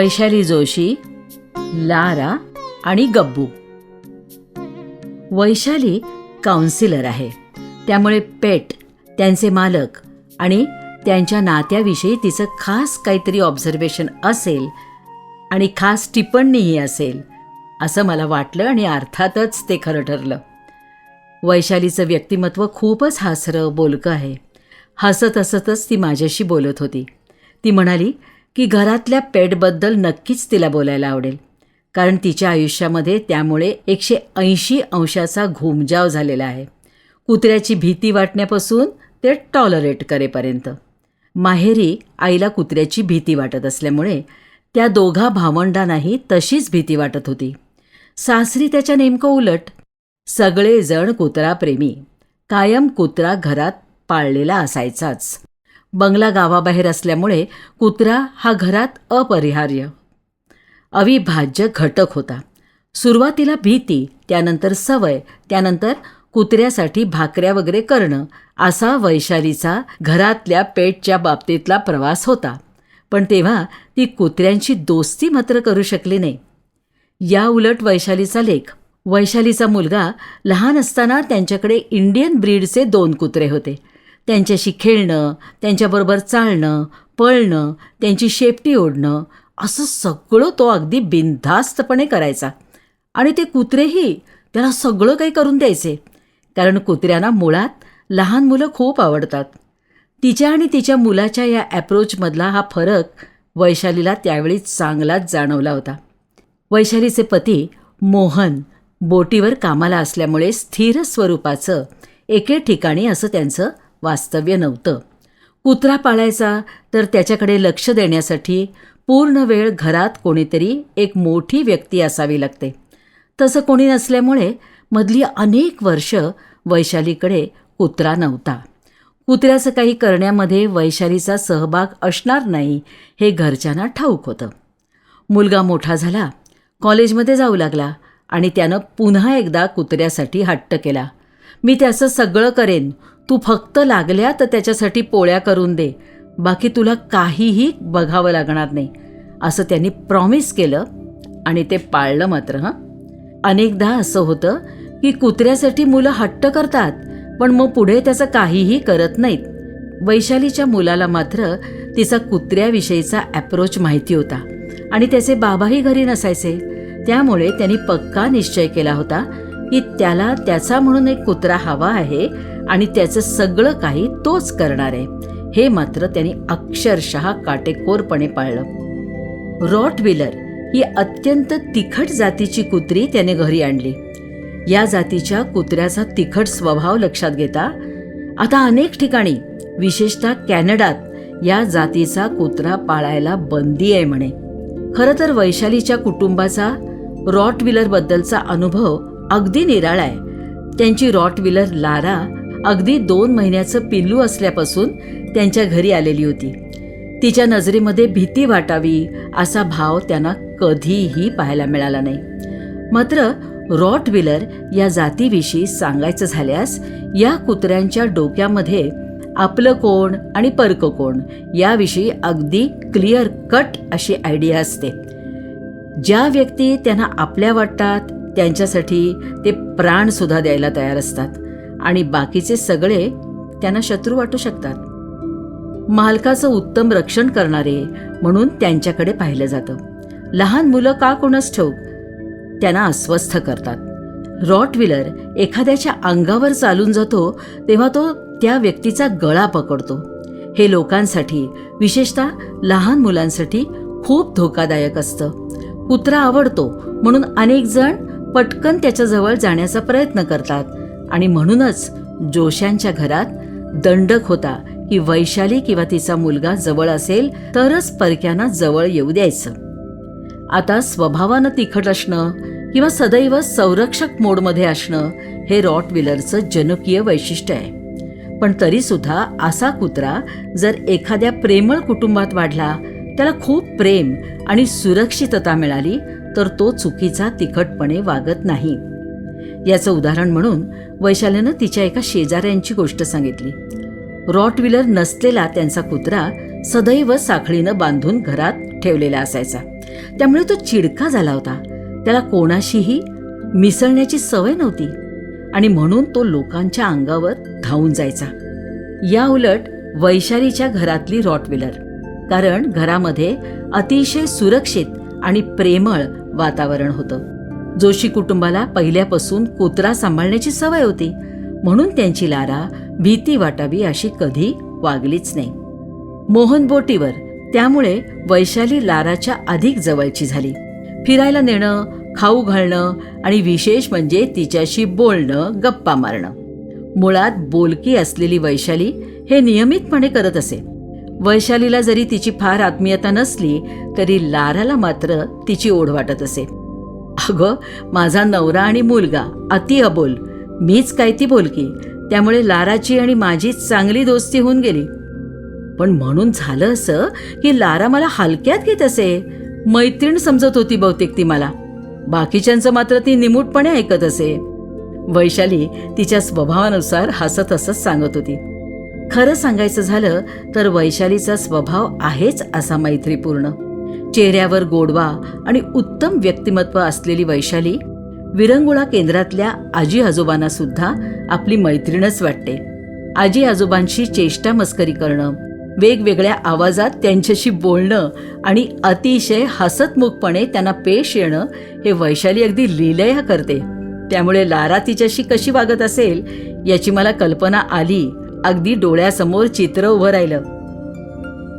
Vaishali Joshi Lara आणि गब्बू. Vaishali counsellor आहे. त्यामुळे पेट त्यांचे मालक आणि त्यांच्या नात्याविषयी तिचं खास काहीतरी ऑब्झर्वेशन असेल आणि खास टिप्पणीही असेल असं मला वाटलं आणि अर्थातच ते खरं ठरलं. वैशालीचं व्यक्तिमत्व खूपच हासरं बोलकं आहे. हसत हसतच ती माझ्याशी बोलत होती. ती म्हणाली की घरातल्या पेटबद्दल नक्कीच तिला बोलायला आवडेल. कारण तिच्या आयुष्यामध्ये त्यामुळे एकशे ऐंशी अंशाचा घुमजाव झालेला आहे. कुत्र्याची भीती वाटण्यापासून ते टॉलरेट करेपर्यंत. माहेरी आईला कुत्र्याची भीती वाटत असल्यामुळे त्या दोघा भावंडांनाही तशीच भीती वाटत होती. सासरी त्याच्या नेमकं उलट सगळेजण कुत्राप्रेमी कायम कुत्रा घरात पाळलेला असायचाच. बंगला गावाबाहेर असल्यामुळे कुत्रा हा घरात अपरिहार्य. अविभाज्य घटक होता. सुरुवातीला भीती त्यानंतर सवय त्यानंतर कुत्र्यासाठी भाकऱ्या वगैरे करणं असा वैशालीचा घरातल्या पेटच्या बाबतीतला प्रवास होता. पण तेव्हा ती कुत्र्यांची दोस्ती मात्र करू शकली नाही. या उलट वैशालीचा लेख. वैशालीचा मुलगा लहान असताना त्यांच्याकडे इंडियन ब्रीडचे दोन कुत्रे होते. त्यांच्याशी खेळणं त्यांच्याबरोबर चालणं पळणं त्यांची शेपटी ओढणं असं सगळं तो अगदी बिनधास्तपणे करायचा. आणि ते कुत्रेही त्याला सगळं काही करून द्यायचे. कारण कुत्र्यांना मुळात लहान मुलं खूप आवडतात. तिच्या आणि तिच्या मुलाच्या या ॲप्रोचमधला हा फरक वैशालीला त्यावेळी चांगलाच जाणवला होता. वैशालीचे पती मोहन बोटीवर कामाला असल्यामुळे स्थिर स्वरूपाचं एके ठिकाणी असं त्यांचं वास्तव्य नव्हतं. कुत्रा पाळायचा तर त्याच्याकडे लक्ष देण्यासाठी पूर्ण वेळ घरात कोणीतरी एक मोठी व्यक्ती असावी लागते. तसं कोणी नसल्यामुळे मधली अनेक वर्ष वैशालीकडे कुत्रा नव्हता. कुत्र्याचं काही करण्यामध्ये वैशालीचा सहभाग असणार नाही हे घरच्यांना ठाऊक होतं. मुलगा मोठा झाला कॉलेजमध्ये जाऊ लागला आणि त्यानं पुन्हा एकदा कुत्र्यासाठी हट्ट केला. मी त्याचं सगळं करेन तू फक्त लागल्या तर त्याच्यासाठी पोळ्या करून दे. बाकी तुला काहीही बघावं लागणार नाही. असं त्यांनी प्रॉमिस केलं आणि ते पाळलं मात्र हं. अनेकदा असं होतं की कुत्र्यासाठी मुलं हट्ट करतात पण मग पुढे त्याचं काहीही करत नाहीत. वैशालीच्या मुलाला मात्र तिचा कुत्र्याविषयीचा ॲप्रोच माहिती होता आणि त्याचे बाबाही घरी नसायचे. त्यामुळे त्यांनी पक्का निश्चय केला होता की त्याला त्याचा म्हणून एक कुत्रा हवा आहे आणि त्याचं सगळं काही तोच करणार आहे. हे मात्र त्यांनी अक्षरशः काटेकोरपणे पाळलं. रॉट व्हिलर ही अत्यंत तिखट जातीची कुत्री त्याने घरी आणली. या जातीच्या कुत्र्याचा तिखट स्वभाव लक्षात घेता आता अनेक ठिकाणी विशेषतः कॅनडात या जातीचा कुत्रा पाळायला बंदी आहे म्हणे. खरं तर वैशालीच्या कुटुंबाचा रॉट बद्दलचा अनुभव अगदी निराळा आहे. त्यांची रॉट व्हिलर लारा अगदी दोन महिन्याचं पिल्लू असल्यापासून त्यांच्या घरी आलेली होती. तिच्या नजरेमध्ये भीती वाटावी असा भाव त्यांना कधीही पाहायला मिळाला नाही. मात्र रॉट व्हिलर या जातीविषयी सांगायचं झाल्यास या कुत्र्यांच्या डोक्यामध्ये आपलं कोण आणि परक कोण याविषयी अगदी क्लिअर कट अशी आयडिया असते. ज्या व्यक्ती त्यांना आपल्या वाटतात त्यांच्यासाठी ते प्राणसुद्धा द्यायला तयार असतात. आणि बाकीचे सगळे त्यांना शत्रू वाटू शकतात. मालकाचं उत्तम रक्षण करणारे म्हणून त्यांच्याकडे पाहिलं जातं. लहान मुलं का कोणच ठेव त्यांना अस्वस्थ करतात. रॉट व्हिलर एखाद्याच्या अंगावर चालून जातो तेव्हा तो त्या व्यक्तीचा गळा पकडतो. हे लोकांसाठी विशेषतः लहान मुलांसाठी खूप धोकादायक असतं. कुत्रा आवडतो म्हणून अनेक जण पटकन त्याच्याजवळ जाण्याचा प्रयत्न करतात. आणि म्हणूनच जोशांच्या घरात दंडक होता की वैशाली किंवा तिचा मुलगा जवळ असेल तरच परक्यांना जवळ येऊ द्यायचं. आता स्वभावानं तिखट असणं किंवा सदैव संरक्षक मोडमध्ये असणं हे रॉट व्हिलरचं जनकीय वैशिष्ट्य आहे. पण तरीसुद्धा असा कुत्रा जर एखाद्या प्रेमळ कुटुंबात वाढला त्याला खूप प्रेम आणि सुरक्षितता मिळाली तर तो चुकीचा तिखटपणे वागत नाही. याचं उदाहरण म्हणून वैशाल्यानं तिच्या एका शेजाऱ्यांची गोष्ट सांगितली. रॉट व्हिलर नसलेला त्यांचा कुत्रा सदैव साखळीनं बांधून घरात ठेवलेला असायचा. त्यामुळे तो चिडका झाला होता. त्याला कोणाशीही मिसळण्याची सवय नव्हती आणि म्हणून तो लोकांच्या अंगावर धावून जायचा. या उलट वैशालीच्या घरातली रॉटविलर कारण घरामध्ये अतिशय सुरक्षित आणि प्रेमळ वातावरण होतं. जोशी कुटुंबाला पहिल्यापासून कुत्रा सांभाळण्याची सवय होती. म्हणून त्यांची लारा भीती वाटावी अशी कधी वागलीच नाही. मोहन बोटीवर त्यामुळे वैशाली लाराच्या अधिक जवळची झाली. फिरायला नेणं खाऊ घालणं आणि विशेष म्हणजे तिच्याशी बोलणं गप्पा मारणं. मुळात बोलकी असलेली वैशाली हे नियमितपणे करत असे. वैशालीला जरी तिची फार आत्मीयता नसली तरी लाराला मात्र तिची ओढ वाटत असे. अगं माझा नवरा आणि मुलगा अति अबोल. मीच काय ती बोलकी. त्यामुळे लाराची आणि माझी चांगली दोस्ती होऊन गेली. पण म्हणून झालं असं की लारा मला हलक्यात घेत असे. मैत्रीण समजत होती बहुतेक ती मला. बाकीच्यांचं मात्र ती निमूटपणे ऐकत असे. वैशाली तिच्या स्वभावानुसार हसत हसत सांगत होती. खरं सांगायचं झालं तर वैशालीचा स्वभाव आहेच असा मैत्रीपूर्ण. चेहऱ्यावर गोडवा आणि उत्तम व्यक्तिमत्व असलेली वैशाली विरंगुळा केंद्रातल्या आजी आजोबांना सुद्धा आपली मैत्रीणच वाटते. आजी आजोबांशी चेष्टा मस्करी करणं वेगवेगळ्या आवाजात त्यांच्याशी बोलणं आणि अतिशय हसतमुखपणे त्यांना पेश येणं हे वैशाली अगदी लिलया करते. त्यामुळे लारा तिच्याशी कशी वागत असेल याची मला कल्पना आली. अगदी डोळ्यासमोर चित्र उभं राहिलं.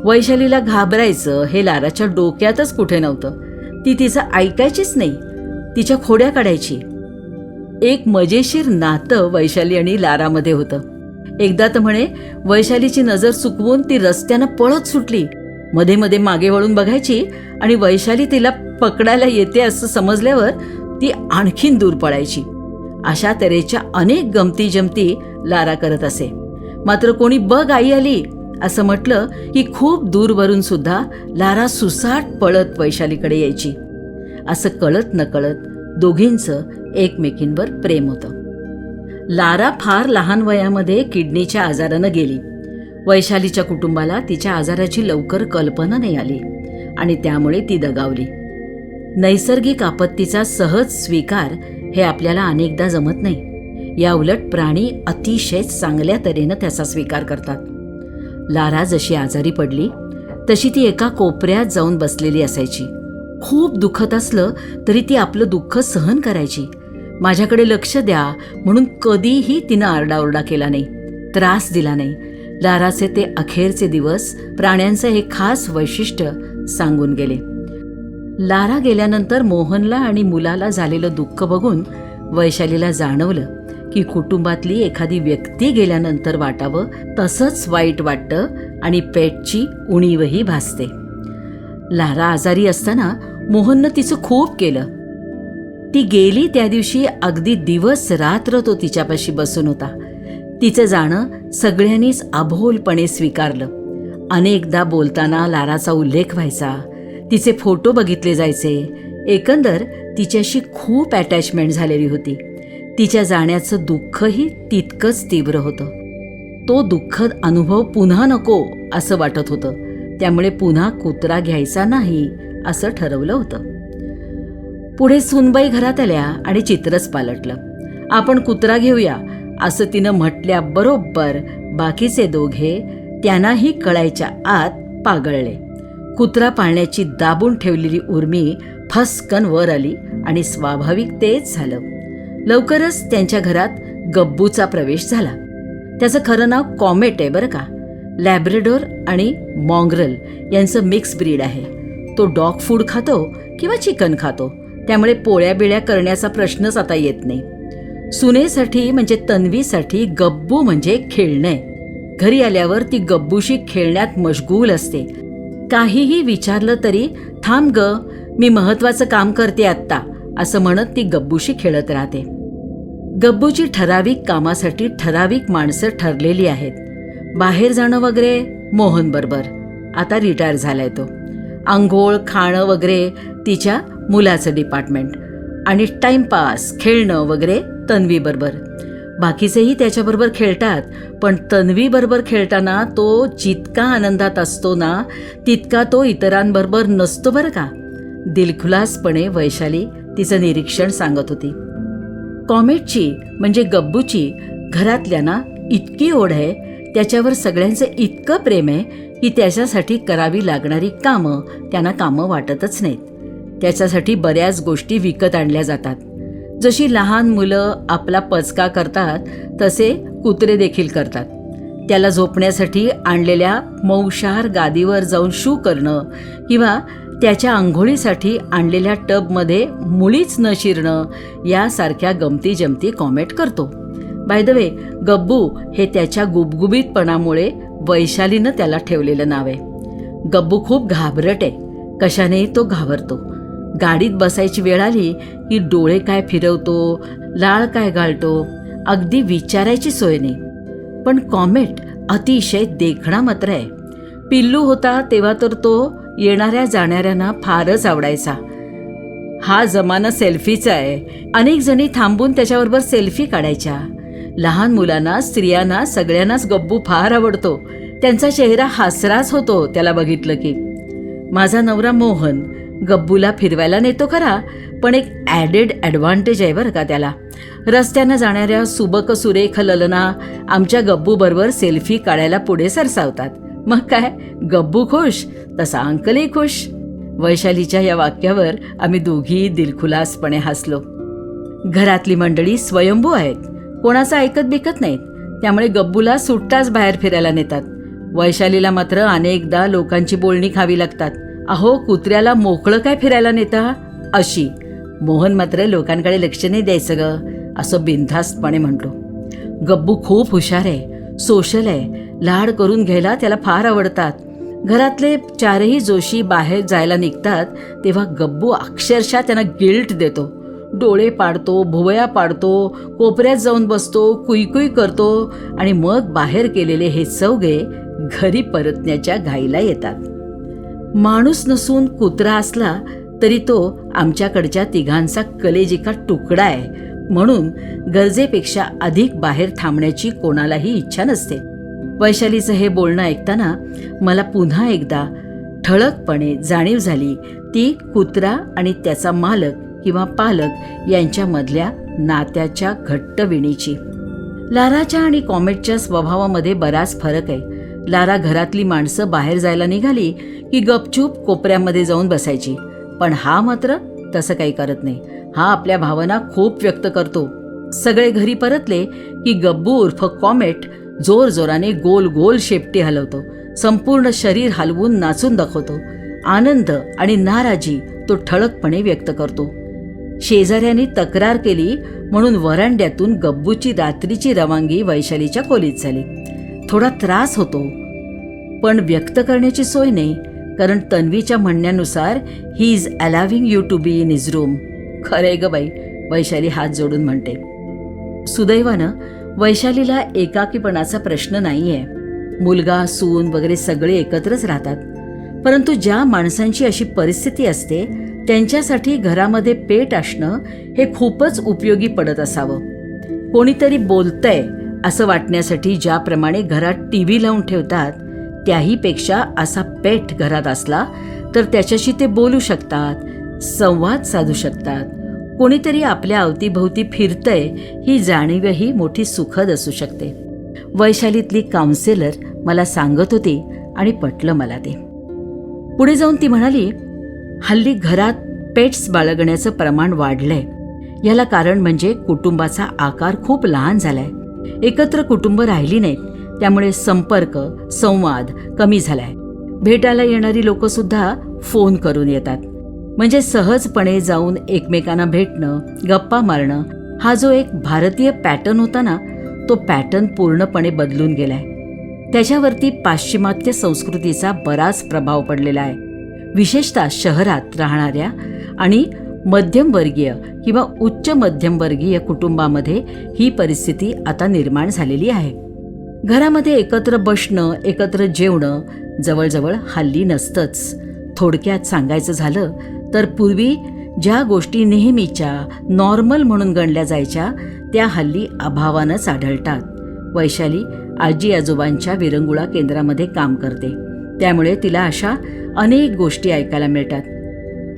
वैशालीला घाबरायचं हे लाराच्या डोक्यातच कुठे नव्हतं. ती तिचं ऐकायचीच नाही. तिच्या खोड्या काढायची. एक मजेशीर नातं वैशाली आणि लारामध्ये होतं. एकदा तर म्हणे वैशालीची नजर चुकवून ती रस्त्यानं पळत सुटली. मध्ये मध्ये मागे वळून बघायची आणि वैशाली तिला पकडायला येते असं समजल्यावर ती आणखीन दूर पळायची. अशा तऱ्हेच्या अनेक गमती जमती लारा करत असे. मात्र कोणी बघ आई आली असं म्हटलं की खूप दूरवरून सुद्धा लारा सुसाट पळत वैशालीकडे यायची. असं कळत नकळत दोघींचं एकमेकींवर प्रेम होतं. लारा फार लहान वयामध्ये किडनीच्या आजारानं गेली. वैशालीच्या कुटुंबाला तिच्या आजाराची लवकर कल्पना नाही आली आणि त्यामुळे ती दगावली. नैसर्गिक आपत्तीचा सहज स्वीकार हे आपल्याला अनेकदा जमत नाही. याउलट प्राणी अतिशय चांगल्या तऱ्हेनं त्याचा स्वीकार करतात. लारा जशी आजारी पडली तशी ती एका कोपऱ्यात जाऊन बसलेली असायची. खूप दुखत असलं तरी ती आपलं दुःख सहन करायची. माझ्याकडे लक्ष द्या म्हणून कधीही तिनं आरडाओरडा केला नाही त्रास दिला नाही. लाराचे ते अखेरचे दिवस प्राण्यांचं हे खास वैशिष्ट्य सांगून गेले. लारा गेल्यानंतर मोहनला आणि मुलाला झालेलं दुःख बघून वैशालीला जाणवलं. की कुटुंबातली एखादी व्यक्ती गेल्यानंतर वाटावं तसंच वाईट वाटतं आणि पेटची उणीवही भासते. लारा आजारी असताना मोहननं तिचं खूप केलं. ती गेली त्या दिवशी अगदी दिवस रात्र तो तिच्यापाशी बसून होता. तिचं जाणं सगळ्यांनीच अभोलपणे स्वीकारलं. अनेकदा बोलताना लाराचा उल्लेख व्हायचा. तिचे फोटो बघितले जायचे. एकंदर तिच्याशी खूप अटॅचमेंट झालेली होती. तिच्या जाण्याचं दुःखही तितकंच तीव्र होतं. तो दुःखद अनुभव पुन्हा नको असं वाटत होतं. त्यामुळे पुन्हा कुत्रा घ्यायचा नाही असं ठरवलं होतं. पुढे सुनबाई घरात आल्या आणि चित्रच पालटलं. आपण कुत्रा घेऊया असं तिनं म्हटल्या बरोबर बाकीचे दोघे त्यांनाही कळायच्या आत पागळले. कुत्रा पाळण्याची दाबून ठेवलेली उर्मी फसकन वर आली आणि स्वाभाविक तेच झालं. लवकरच त्यांच्या घरात गब्बूचा प्रवेश झाला. त्याचं खरं नाव कॉमेट आहे बरं का. लॅब्रेडोर आणि मॉंग्रल यांचं मिक्स ब्रीड आहे. तो डॉग फूड खातो किंवा चिकन खातो. त्यामुळे पोळ्या बिळ्या करण्याचा प्रश्नच आता येत नाही. सुनेसाठी म्हणजे तन्वीसाठी गब्बू म्हणजे खेळणं. घरी आल्यावर ती गब्बूशी खेळण्यात मशगूल असते. काहीही विचारलं तरी थांब ग मी महत्वाचं काम करते आत्ता. असं म्हणत ती गब्बूशी खेळत राहते. गब्बूची ठराविक कामासाठी ठराविक माणसं ठरलेली आहेत. बाहेर जाणं वगैरे मोहन बरोबर. आता रिटायर झालाय तो. आंघोळ खाणं वगैरे तिच्या मुलाचं डिपार्टमेंट आणि टाईमपास खेळणं वगैरे तन्वी बरोबर. बाकीचेही त्याच्याबरोबर खेळतात पण तन्वी बरोबर खेळताना तो जितका आनंदात असतो ना तितका तो इतरांबरोबर नसतो बरं का? दिलखुलासपणे वैशाली तिचं निरीक्षण सांगत होती. कॉमेटची म्हणजे गब्बूची घरातल्यांना इतकी ओढ आहे त्याच्यावर सगळ्यांचं इतकं प्रेम आहे की त्याच्यासाठी करावी लागणारी कामं त्यांना कामं वाटतच नाहीत. त्याच्यासाठी बऱ्याच गोष्टी विकत आणल्या जातात. जशी लहान मुलं आपला पचका करतात तसे कुत्रे देखील करतात. त्याला झोपण्यासाठी आणलेल्या मौशार गादीवर जाऊन शू करणं किंवा त्याच्या आंघोळीसाठी आणलेल्या टबमध्ये मुळीच न शिरणं यासारख्या गमती जमती कॉमेंट करतो. बाय द वे गब्बू हे त्याच्या गुबगुबीतपणामुळे वैशालीनं त्याला ठेवलेलं नाव आहे. गब्बू खूप घाबरट आहे. कशानेही तो घाबरतो. गाडीत बसायची वेळ आली की डोळे काय फिरवतो लाळ काय गाळतो अगदी विचारायची सोय नाही. पण कॉमेट अतिशय देखणा मात्र आहे. पिल्लू होता तेव्हा तर तो येणाऱ्या जाणाऱ्यांना फारच आवडायचा. हा जमाना सेल्फीचा आहे. अनेक जणी थांबून त्याच्याबरोबर सेल्फी काढायच्या. लहान मुलांना स्त्रियांना सगळ्यांनाच गब्बू फार आवडतो. त्यांचा चेहरा हासराच होतो त्याला बघितलं की. माझा नवरा मोहन गब्बूला फिरवायला नेतो खरा पण एक ॲडेड ॲडव्हान्टेज आहे बरं का त्याला. रस्त्यानं जाणाऱ्या सुबक सुरेख ललना आमच्या गब्बूबरोबर सेल्फी काढायला पुढे सरसावतात. मग काय? गब्बू खुश तसा अंकलही खुश. वैशालीच्या या वाक्यावर आम्ही दोघी दिलखुलासपणे हसलो. घरातली मंडळी स्वयंभू आहेत. कोणाचं ऐकत बिकत नाहीत. त्यामुळे गब्बूला सुट्टाच बाहेर फिरायला नेतात. वैशालीला मात्र अनेकदा लोकांची बोलणी खावी लागतात. अहो कुत्र्याला मोकळं काय फिरायला नेता? अशी. मोहन मात्र लोकांकडे लक्ष नाही द्यायचं ग असं बिनधास्तपणे म्हणतो. गब्बू खूप हुशार आहे सोशल आहे लाड करून घ्यायला त्याला फार आवडतात. घरातले चारही जोशी बाहेर जायला निघतात तेव्हा गब्बू अक्षरशः त्यांना गिल्ट देतो. डोळे पाडतो भुवया पाडतो कोपऱ्यात जाऊन बसतो कुईकुई करतो आणि मग बाहेर केलेले हे चौघे घरी परतण्याच्या घाईला येतात. माणूस नसून कुत्रा असला तरी तो आमच्याकडच्या तिघांचा कलेजिका तुकडा आहे. म्हणून गरजेपेक्षा अधिक बाहेर थांबण्याची कोणालाही इच्छा नसते. वैशालीचं हे बोलणं ऐकताना मला पुन्हा एकदा ठळकपणे जाणीव झाली ती कुत्रा आणि त्याचा मालक किंवा पालक यांच्यामधल्या नात्याच्या घट्ट विणीची लाराच्या आणि कॉमेटच्या स्वभावामध्ये बराच फरक आहे. लारा घरातली माणसं बाहेर जायला निघाली की गपचूप कोपऱ्यामध्ये जाऊन बसायची. पण हा मात्र तसं काही करत नाही. हा आपल्या भावना खूप व्यक्त करतो. सगळे घरी परतले की गब्बू उर्फ कॉमेट जोर जोराने गोल गोल शेपटी हलवतो. संपूर्ण शरीर हलवून नाचून दाखवतो. आनंद आणि नाराजी तो ठळकपणे व्यक्त करतो. शेजाऱ्यांनी तक्रार केली म्हणून वरांड्यातून गब्बूची रात्रीची रवानगी वैशालीच्या खोलीत झाली. थोडा त्रास होतो पण व्यक्त करण्याची सोय नाही कारण तन्वीच्या म्हणण्यानुसार he is allowing you to be in his room खरंय ग बाई वैशाली हात जोडून म्हणते. सुदैवानं वैशालीला एकाकीपणाचा प्रश्न नाहीये. मुलगा सून वगैरे सगळे एकत्रच राहतात. परंतु ज्या माणसांची अशी परिस्थिती असते त्यांच्यासाठी घरामध्ये पेट असणं हे खूपच उपयोगी पडत असावं. कोणीतरी बोलतंय असं वाटण्यासाठी ज्याप्रमाणे घरात टी व्ही लावून ठेवतात त्याहीपेक्षा असा पेट घरात असला तर त्याच्याशी ते बोलू शकतात संवाद साधू शकतात. कोणीतरी आपल्या अवतीभोवती फिरतंय ही जाणीवही मोठी सुखद असू शकते. वैशालीतली काउन्सिलर मला सांगत होती आणि पटलं मला ते. पुढे जाऊन ती म्हणाली हल्ली घरात पेट्स बाळगण्याचं प्रमाण वाढलंय. याला कारण म्हणजे कुटुंबाचा आकार खूप लहान झालाय. एकत्र कुटुंब राहिली नाहीत त्यामुळे संपर्क संवाद कमी झालाय. भेटायला येणारी लोकंसुद्धा फोन करून येतात. म्हणजे सहजपणे जाऊन एकमेकांना भेटणं गप्पा मारणं हा जो एक भारतीय पॅटर्न होता ना तो पॅटर्न पूर्णपणे बदलून गेलाय. त्याच्यावरती पाश्चिमात्य संस्कृतीचा बराच प्रभाव पडलेला आहे. विशेषतः शहरात राहणाऱ्या आणि मध्यमवर्गीय किंवा उच्च मध्यमवर्गीय कुटुंबामध्ये ही परिस्थिती आता निर्माण झालेली आहे. घरामध्ये एकत्र बसणं एकत्र जेवणं जवळजवळ हल्ली नसतंच. थोडक्यात सांगायचं झालं तर पूर्वी ज्या गोष्टी नेहमीच्या नॉर्मल म्हणून गणल्या जायच्या त्या हल्ली अभावानंच आढळतात वैशाली आजी आजोबांच्या विरंगुळा केंद्रामध्ये काम करते. त्यामुळे तिला अशा अनेक गोष्टी ऐकायला मिळतात.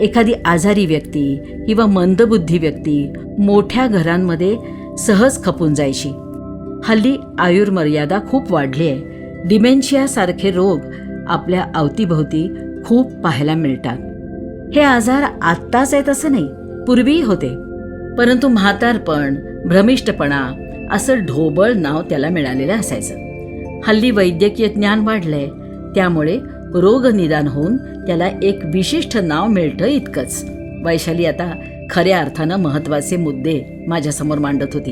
एखादी आजारी व्यक्ती किंवा मंदबुद्धी व्यक्ती मोठ्या घरांमध्ये सहज खपून जायची. हल्ली आयुर्मर्यादा खूप वाढली आहे. डिमेन्शियासारखे रोग आपल्या अवतीभोवती खूप पाहायला मिळतात. हे आजार आत्ताच आहेत असं नाही पूर्वीही होते. परंतु म्हातारपण भ्रमिष्टपणा असं ढोबळ नाव त्याला मिळालेलं असायचं. हल्ली वैद्यकीय ज्ञान वाढलंय त्यामुळे रोग निदान होऊन त्याला एक विशिष्ट नाव मिळतं इतकंच. वैशाली आता खऱ्या अर्थानं महत्त्वाचे मुद्दे माझ्यासमोर मांडत होती.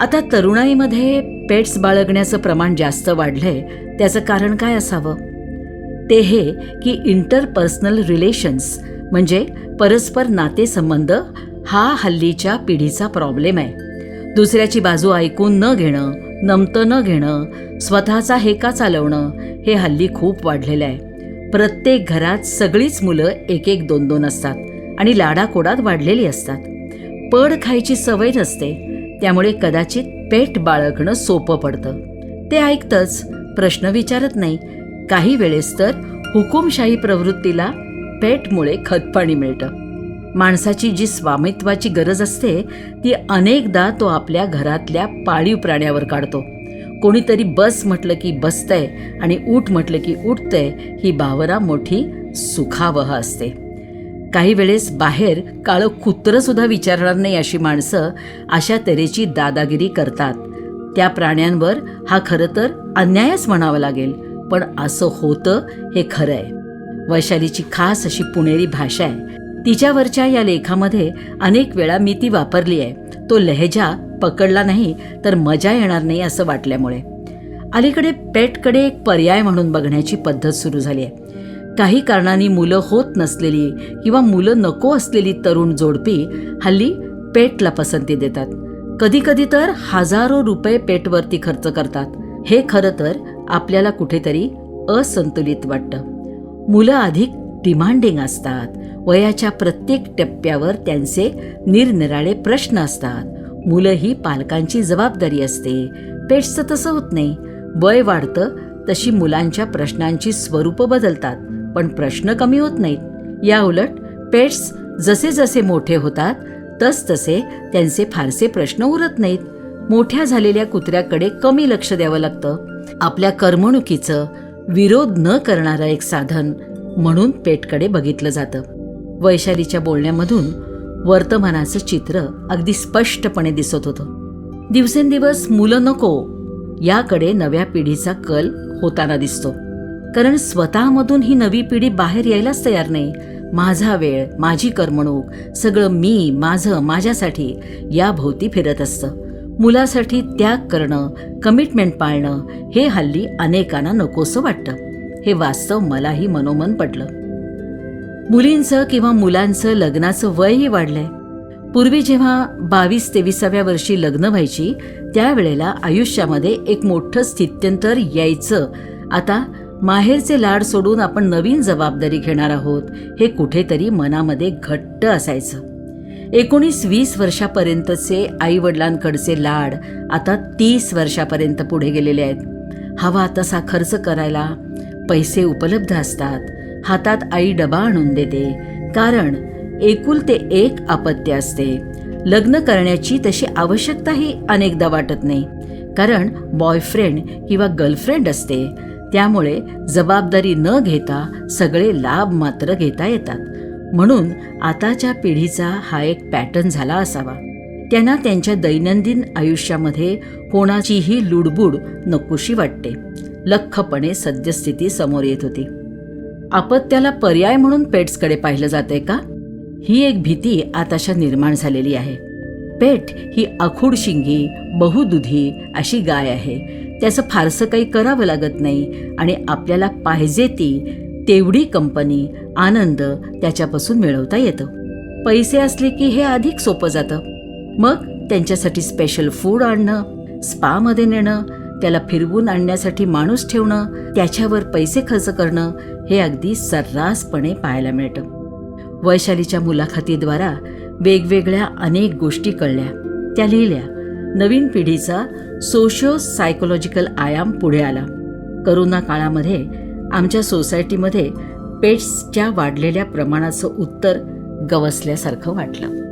आता तरुणाईमध्ये पेट्स बाळगण्याचं प्रमाण जास्त वाढलंय त्याचं कारण काय असावं? ते हे की इंटरपर्सनल रिलेशन्स म्हणजे परस्पर नातेसंबंध हा हल्लीच्या पिढीचा प्रॉब्लेम आहे. दुसऱ्याची बाजू ऐकून न घेणं नमतं न घेणं स्वतःचा हेका चालवणं हे हल्ली खूप वाढलेलं आहे. प्रत्येक घरात सगळीच मुलं एक एक दोन दोन असतात आणि लाडाकोडात वाढलेली असतात. पड खायची सवय नसते त्यामुळे कदाचित पेट बाळगणं सोपं पडतं. ते ऐकतंच प्रश्न विचारत नाही काही वेळेस तर हुकुमशाही प्रवृत्तीला पेटमुळे खतपाणी मिळतं. माणसाची जी स्वामित्वाची गरज असते ती अनेकदा तो आपल्या घरातल्या पाळीव प्राण्यावर काढतो. कोणीतरी बस म्हटलं की बसतंय आणि उठ म्हटलं की उठतंय ही भावना मोठी सुखावह असते. काही वेळेस बाहेर काळं कुत्रंसुद्धा विचारणार नाही अशी माणसं अशा तऱ्हेची दादागिरी करतात. त्या प्राण्यांवर हा खरं तर अन्यायच म्हणावा लागेल. पण असं होतं हे खरं आहे वैशालीची खास अशी पुणेरी भाषा आहे. तिच्यावरच्या या लेखामध्ये अनेक वेळा मी ती वापरली आहे. तो लहेजा पकडला नाही तर मजा येणार नाही असं वाटल्यामुळे. अलीकडे पेटकडे एक पर्याय म्हणून बघण्याची पद्धत सुरू झाली आहे. काही कारणांनी मुलं होत नसलेली किंवा मुलं नको असलेली तरुण जोडपी हल्ली पेटला पसंती देतात. कधी कधी तर हजारो रुपये पेटवरती खर्च करतात. हे खरं तर आपल्याला कुठेतरी असंतुलित वाटतं. मुलं अधिक डिमांडिंग असतात. वयाच्या प्रत्येक टप्प्यावर त्यांचे निरनिराळे प्रश्न असतात. मुलं ही पालकांची जबाबदारी असते. पेट्सचं तसं होत नाही. वय वाढतं तशी मुलांच्या प्रश्नांची स्वरूपं बदलतात पण प्रश्न कमी होत नाहीत. या उलट पेट्स जसे जसे मोठे होतात तस तसे त्यांचे फारसे प्रश्न उरत नाहीत. मोठ्या झालेल्या कुत्र्याकडे कमी लक्ष द्यावं लागतं. आपल्या करमणुकीचं विरोध न करणारं एक साधन म्हणून पेटकडे बघितलं जातं. वैशालीच्या बोलण्यामधून वर्तमानाचं चित्र अगदी स्पष्टपणे दिसत होतं. दिवसेंदिवस मुलं नको याकडे नव्या पिढीचा कल होताना दिसतो. कारण स्वतःमधून ही नवी पिढी बाहेर यायलाच तयार नाही. माझा वेळ माझी करमणूक सगळं मी माझं माझ्यासाठी याभोवती फिरत असतं. मुलासाठी त्याग करणं कमिटमेंट पाळणं हे हल्ली अनेकांना नकोसं वाटतं. हे वास्तव मलाही मनोमन पडलं. मुलींचं किंवा मुलांचं लग्नाचं वयही वाढलंय. पूर्वी जेव्हा बावीस तेविसाव्या वर्षी लग्न व्हायची त्यावेळेला आयुष्यामध्ये एक मोठं स्थित्यंतर यायचं. आता माहेरचे लाड सोडून आपण नवीन जबाबदारी घेणार आहोत हे कुठेतरी मनामध्ये घट्ट असायचं. एकोणीस वीस वर्षापर्यंतचे आई वडिलांकडचे लाड आता तीस वर्षापर्यंत पुढे गेलेले आहेत. हवा तसा खर्च करायला पैसे उपलब्ध असतात. हातात आई डबा आणून देते. कारण एकुलते एक अपत्य असते. लग्न करण्याची तशी आवश्यकताही अनेकदा वाटत नाही. कारण बॉयफ्रेंड किंवा गर्लफ्रेंड असते. त्यामुळे जबाबदारी न घेता सगळे लाभ मात्र घेता येतात. म्हणून आताच्या पिढीचा हा एक पॅटर्न झाला असावा. त्यांना त्यांच्या दैनंदिन आयुष्यामध्ये कोणाचीही लुडबुड नकोशी वाटते. लख्खपणे सद्यस्थिती समोर येत होती. आपत्याला पर्याय म्हणून पेट्सकडे पाहिलं जातंय का? ही एक भीती आताशा निर्माण झालेली आहे. पेट ही अखूड शिंगी बहुदुधी अशी गाय आहे. त्याचं फारसं काही करावं लागत नाही आणि आपल्याला पाहिजे ती तेवढी कंपनी आनंद त्याच्यापासून मिळवता येतं. पैसे असले की हे अधिक सोपं जातं. मग त्यांच्यासाठी स्पेशल फूड आणणं स्पामध्ये नेणं त्याला फिरवून आणण्यासाठी माणूस ठेवणं त्याच्यावर पैसे खर्च करणं हे अगदी सर्रासपणे पाहायला मिळतं. वैशालीच्या मुलाखतीद्वारा वेगवेगळ्या अनेक गोष्टी कळल्या. त्या लिहिल्या नवीन पिढीचा सोशिओ सायकोलॉजिकल आयाम पुढे आला. करोना काळामध्ये आमच्या सोसायटीमध्ये पेट्सच्या वाढलेल्या प्रमाणाचं उत्तर गवसल्यासारखं वाटलं.